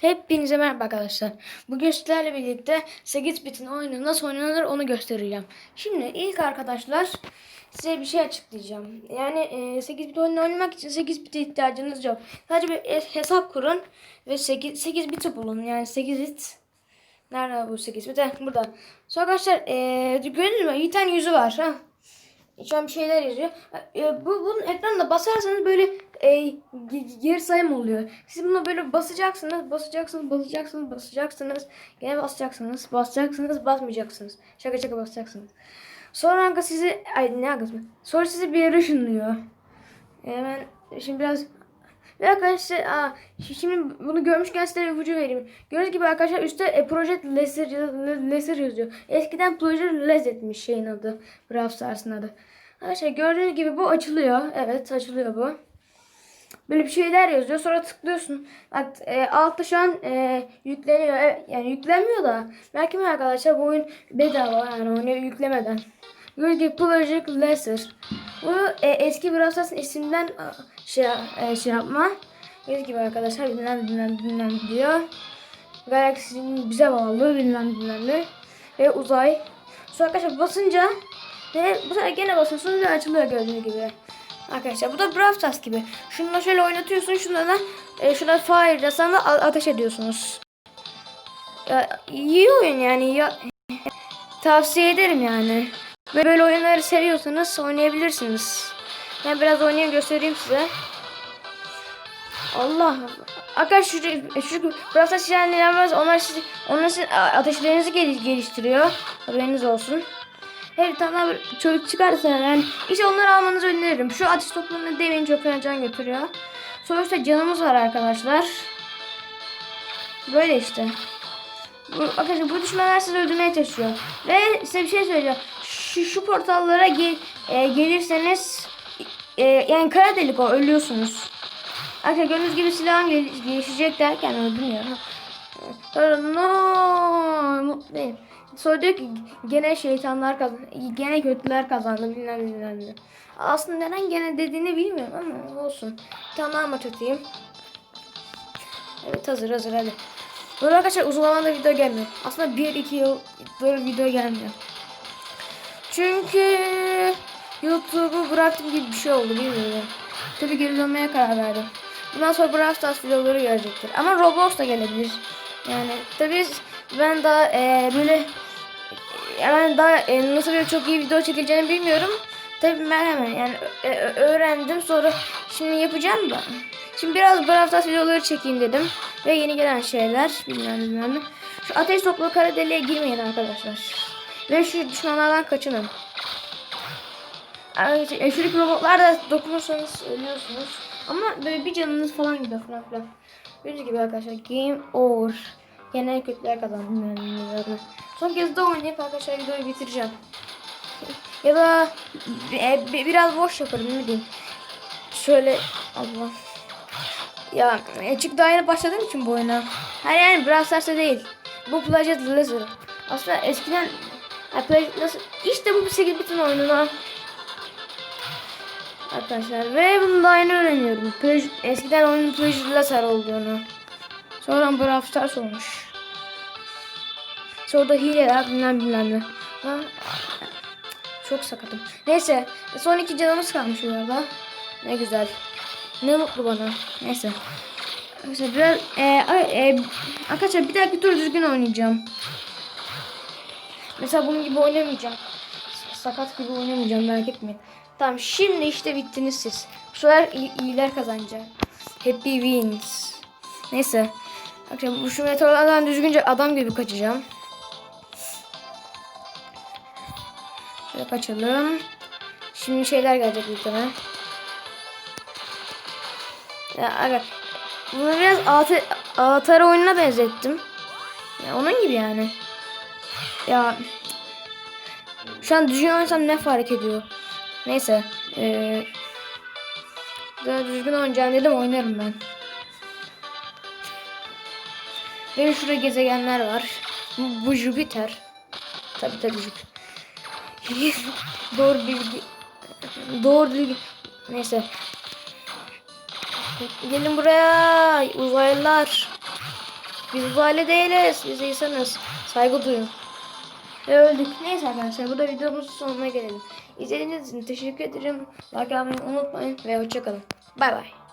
Hepinize merhaba arkadaşlar. Bugün sizlerle birlikte 8 bitin oyunu nasıl oynanır onu göstereceğim. Şimdi ilk arkadaşlar size bir şey açıklayacağım. Yani e, 8 bit oyunu oynamak için 8 bite ihtiyacınız yok. Sadece bir e- hesap kurun ve 8, 8 biti bulun. Yani 8 bit. Nerede bu 8 bit? Heh, burada. Sonra arkadaşlar e, gördünüz mü? Tane yüzü var. Ha? Şu an bir şeyler yazıyor. E, bu bunun ekranına basarsanız böyle e, ge- geri sayım oluyor. Siz bunu böyle basacaksınız, basacaksınız, basacaksınız, basacaksınız. Gene basacaksınız, basacaksınız, basmayacaksınız. Şaka şaka basacaksınız. Sonra kanka sizi ay ne kısmı? Sonra sizi bir yere ışınlıyor. Hemen şimdi biraz ve arkadaşlar aa, şi- şimdi bunu görmüşken size bir ipucu vereyim. Gördüğünüz gibi arkadaşlar üstte e, Project Laser, Laser yazıyor. Eskiden Project Laser'miş şeyin adı. Brawl Stars'ın adı. Arkadaşlar gördüğünüz gibi bu açılıyor. Evet açılıyor bu. Böyle bir şeyler yazıyor. Sonra tıklıyorsun. Bak e, altta şu an e, yükleniyor. Evet, yani yüklenmiyor da. Belki mi arkadaşlar bu oyun bedava yani oyunu yüklemeden. Gibi Project Laser. Bu e, eski Brawl Stars'ın isimden a, şey, e, şey yapma. Gördüğünüz gibi arkadaşlar bilmem bilmem bilmem diyor. Galaksinin bize bağlı bilmem bilmem. Ve uzay. Sonra arkadaşlar basınca ve bu sefer gene basıyorsunuz ve açılıyor gördüğünüz gibi. Arkadaşlar bu da Brawl gibi. Şununla şöyle oynatıyorsun. Şununla da e, şuna fire da ateş ediyorsunuz. Ya, iyi oyun yani. Ya, tavsiye ederim yani. Ve böyle oyunları seviyorsanız oynayabilirsiniz. Ben biraz oynayayım göstereyim size. Allah. Arkadaşlar şu, şu Brawl Stars yani onlar sizi, onlar sizin ateşlerinizi gel- geliştiriyor. Haberiniz olsun. Her tane çocuk çıkarsa yani işte onları almanızı öneririm. Şu ateş toplarını demeyin çok fena can götürüyor. Sonuçta canımız var arkadaşlar. Böyle işte. Bu, arkadaşlar bu düşmanlar sizi öldürmeye çalışıyor. Ve size bir şey söyleyeceğim. Şu, şu portallara gel, e, gelirseniz e, yani kara delik o ölüyorsunuz. Arkadaşlar gördüğünüz gibi silahım gel, gelişecek derken öldüm ya. Sonra no mutluyum. Sonra diyor ki gene şeytanlar kazandı. Gene kötüler kazandı bilmem bilmem ne. Aslında neden gene dediğini bilmiyorum ama olsun. Tamam tutayım? Evet hazır hazır hadi. Böyle arkadaşlar uzun zamandır video gelmiyor. Aslında 1-2 yıl böyle video gelmiyor. Çünkü YouTube'u bıraktım gibi bir şey oldu bilmiyorum. Tabi geri dönmeye karar verdim. Bundan sonra Brawl Stars videoları gelecektir. Ama Roblox da gelebilir. Yani tabi ben daha e, böyle yani daha e, nasıl bir çok iyi video çekileceğini bilmiyorum. Tabi ben hemen yani e, ö- öğrendim sonra şimdi yapacağım da. Şimdi biraz Brawl Stars videoları çekeyim dedim. Ve yeni gelen şeyler bilmem bilmem. Şu ateş toplu kara deliğe girmeyin arkadaşlar. Ve şu düşmanlardan kaçının. Arkadaşlar, e, şuradaki robotlar da dokunursanız ölüyorsunuz. Ama böyle bir canınız falan gidiyor falan filan. Gördüğünüz gibi arkadaşlar game over. Genel kötüler kazandı. Yani zaten. Son kez de oynayıp arkadaşlar videoyu bitireceğim. ya da e, bi- biraz boş yaparım ne diyeyim. Şöyle Allah. Ya e, çünkü daha yeni başladığım için bu oyuna. Hayır yani Brawl Stars'ta değil. Bu Planet Laser. Aslında eskiden ha, Planet Laser işte bu 8 bitin oyununa. Arkadaşlar ve bunu daha yeni öğreniyorum. Plaj- eskiden oyunun Planet Laser olduğunu. Sonra Brawl Stars olmuş. Sonra da hileler bilmem bilmem ne. Ha, Çok sakatım. Neyse. Son iki canımız kalmış bu arada. Ne güzel. Ne mutlu bana. Neyse. Arkadaşlar biraz e, e, arkadaşlar bir dahaki tur düzgün oynayacağım. Mesela bunun gibi oynamayacağım. Sakat gibi oynamayacağım merak etmeyin. Tamam şimdi işte bittiniz siz. Bu sefer iyi- iyiler kazanacak. Happy wins. Neyse. Arkadaşlar bu şu meteorlardan düzgünce adam gibi kaçacağım. Şöyle kaçalım. Şimdi şeyler gelecek tane. Ya aga bunu biraz Atari, Atari oyununa benzettim. Ya onun gibi yani. Ya şu an düzgün oynasam ne fark ediyor? Neyse. Ee, daha düzgün oynayacağım dedim oynarım ben. Ve şurada gezegenler var. Bu, bu Jüpiter. Tabi tabi Jüpiter. Doğru bilgi. Doğru bilgi. Neyse. Gelin buraya uzaylılar. Biz uzaylı değiliz. Biz insanız. Saygı duyun. Ve öldük. Neyse arkadaşlar burada videomuzun sonuna gelelim. İzlediğiniz için teşekkür ederim. Like atmayı unutmayın ve hoşçakalın. Bay bay.